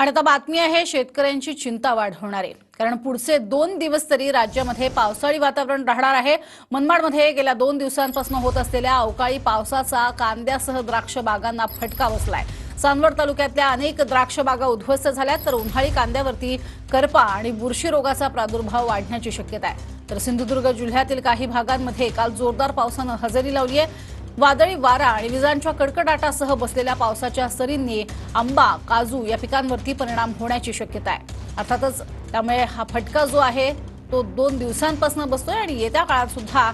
आणि आता बातमी आहे शेतकऱ्यांची चिंता वाढवणारी. कारण पुढचे दोन दिवस तरी राज्यामध्ये पावसाळी वातावरण राहणार आहे. मनमाडमध्ये गेल्या दोन दिवसांपासून होत असलेल्या अवकाळी पावसाचा कांद्यासह द्राक्ष बागांना फटका बसलाय. चांदवड तालुक्यातल्या अनेक द्राक्ष बागा उद्ध्वस्त झाल्या तर उन्हाळी कांद्यावरती करपा आणि बुरशी रोगाचा प्रादुर्भाव वाढण्याची शक्यता आहे. तर सिंधुदुर्ग जिल्ह्यातील काही भागांमध्ये काल जोरदार पावसानं हजेरी लावली आहे. वादळी वारा आणि विजांच्या कडकडाटासह बसलेल्या पावसाच्या सरींनी आंबा काजू या पिकांवरती परिणाम होण्याची शक्यता आहे. अर्थातच त्यामुळे हा फटका जो आहे तो दोन दिवसांपासून बसतोय आणि येत्या काळात सुद्धा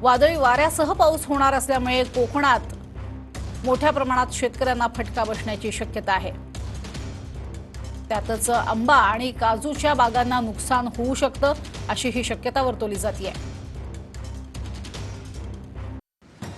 वादळी वाऱ्यासह पाऊस होणार असल्यामुळे कोकणात मोठ्या प्रमाणात शेतकऱ्यांना फटका बसण्याची शक्यता आहे. त्यातच आंबा आणि काजूच्या बागांना नुकसान होऊ शकतं अशी ही शक्यता वर्तवली जाते